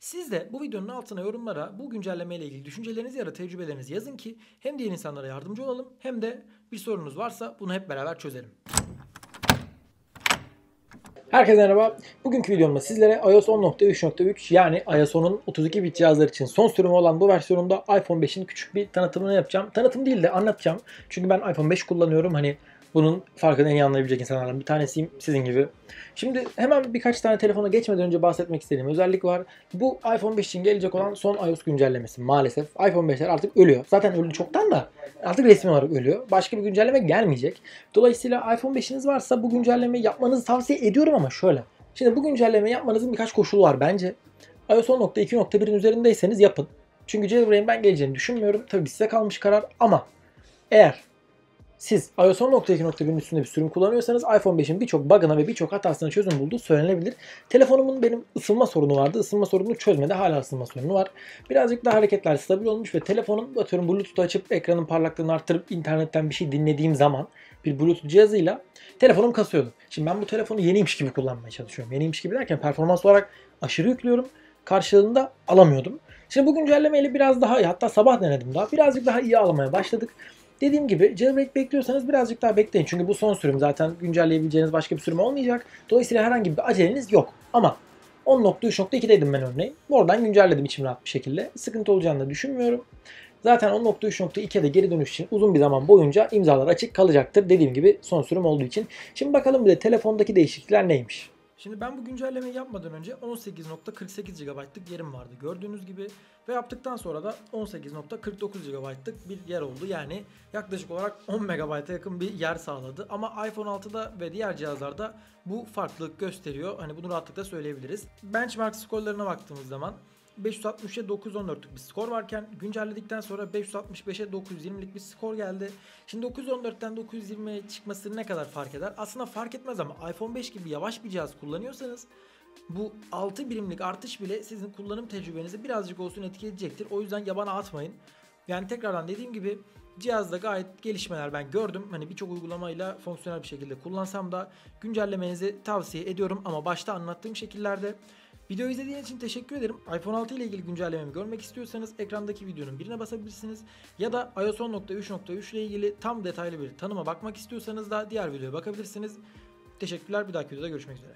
Siz de bu videonun altına yorumlara bu güncelleme ile ilgili düşüncelerinizi ya da tecrübelerinizi yazın ki hem diğer insanlara yardımcı olalım hem de bir sorunuz varsa bunu hep beraber çözelim. Herkese merhaba. Bugünkü videomda sizlere iOS 10.3.3 yani iOS 10'un 32 bit cihazlar için son sürümü olan bu versiyonunda iPhone 5'in küçük bir tanıtımını yapacağım. Tanıtım değil de anlatacağım. Çünkü ben iPhone 5 kullanıyorum. Hani bunun farkını en iyi anlayabilecek insanlardan bir tanesiyim sizin gibi. Şimdi hemen birkaç tane telefona geçmeden önce bahsetmek istediğim özellik var. Bu iPhone 5 için gelecek olan son iOS güncellemesi maalesef. iPhone 5'ler artık ölüyor. Zaten öldü çoktan da artık resmi olarak ölüyor. Başka bir güncelleme gelmeyecek. Dolayısıyla iPhone 5'iniz varsa bu güncellemeyi yapmanızı tavsiye ediyorum ama şöyle. Şimdi bu güncelleme yapmanızın birkaç koşulu var bence. iOS 10.2.1'in üzerindeyseniz yapın. Çünkü jailbreak'in ben geleceğini düşünmüyorum. Tabii size kalmış karar ama eğer siz iOS 10.2.1'in üstünde bir sürüm kullanıyorsanız iPhone 5'in birçok bug'ına ve birçok hatasına çözüm bulduğu söylenebilir. Telefonumun benim ısınma sorunu vardı. Isınma sorununu çözmedi. Hala ısınma sorunu var. Birazcık daha hareketler stabil olmuş ve telefonun atıyorum Bluetooth açıp ekranın parlaklığını arttırıp internetten bir şey dinlediğim zaman bir Bluetooth cihazıyla telefonum kasıyordu. Şimdi ben bu telefonu yeniymiş gibi kullanmaya çalışıyorum. Yeniymiş gibi derken performans olarak aşırı yüklüyorum. Karşılığında alamıyordum. Şimdi bu güncellemeyle biraz daha hatta sabah denedim daha birazcık daha iyi almaya başladık. Dediğim gibi jailbreak bekliyorsanız birazcık daha bekleyin. Çünkü bu son sürüm zaten güncelleyebileceğiniz başka bir sürüm olmayacak. Dolayısıyla herhangi bir aceleniz yok. Ama 10.3.2'deydim ben örneğin. Oradan güncelledim içim rahat bir şekilde. Sıkıntı olacağını da düşünmüyorum. Zaten 10.3.2'de geri dönüş için uzun bir zaman boyunca imzalar açık kalacaktır. Dediğim gibi son sürüm olduğu için. Şimdi bakalım bir de telefondaki değişiklikler neymiş? Şimdi ben bu güncellemeyi yapmadan önce 18.48 GB'lık yerim vardı gördüğünüz gibi ve yaptıktan sonra da 18.49 GB'lık bir yer oldu. Yani yaklaşık olarak 10 MB'a yakın bir yer sağladı. Ama iPhone 6'da ve diğer cihazlarda bu farklılık gösteriyor. Hani bunu rahatlıkla söyleyebiliriz. Benchmark skorlarına baktığımız zaman 563'e 914'lük bir skor varken güncelledikten sonra 565'e 920'lik bir skor geldi. Şimdi 914'ten 920'ye çıkması ne kadar fark eder? Aslında fark etmez ama iPhone 5 gibi yavaş bir cihaz kullanıyorsanız bu 6 birimlik artış bile sizin kullanım tecrübenizi birazcık olsun etkileyecektir. O yüzden yabana atmayın. Yani tekrardan dediğim gibi cihazda gayet gelişmeler ben gördüm. Hani birçok uygulamayla fonksiyonel bir şekilde kullansam da güncellemenizi tavsiye ediyorum ama başta anlattığım şekillerde Video izlediğiniz için teşekkür ederim. iPhone 6 ile ilgili güncellememi görmek istiyorsanız ekrandaki videonun birine basabilirsiniz. Ya da iOS 10.3.3 ile ilgili tam detaylı bir tanıma bakmak istiyorsanız da diğer videoya bakabilirsiniz. Teşekkürler. Bir dahaki videoda görüşmek üzere.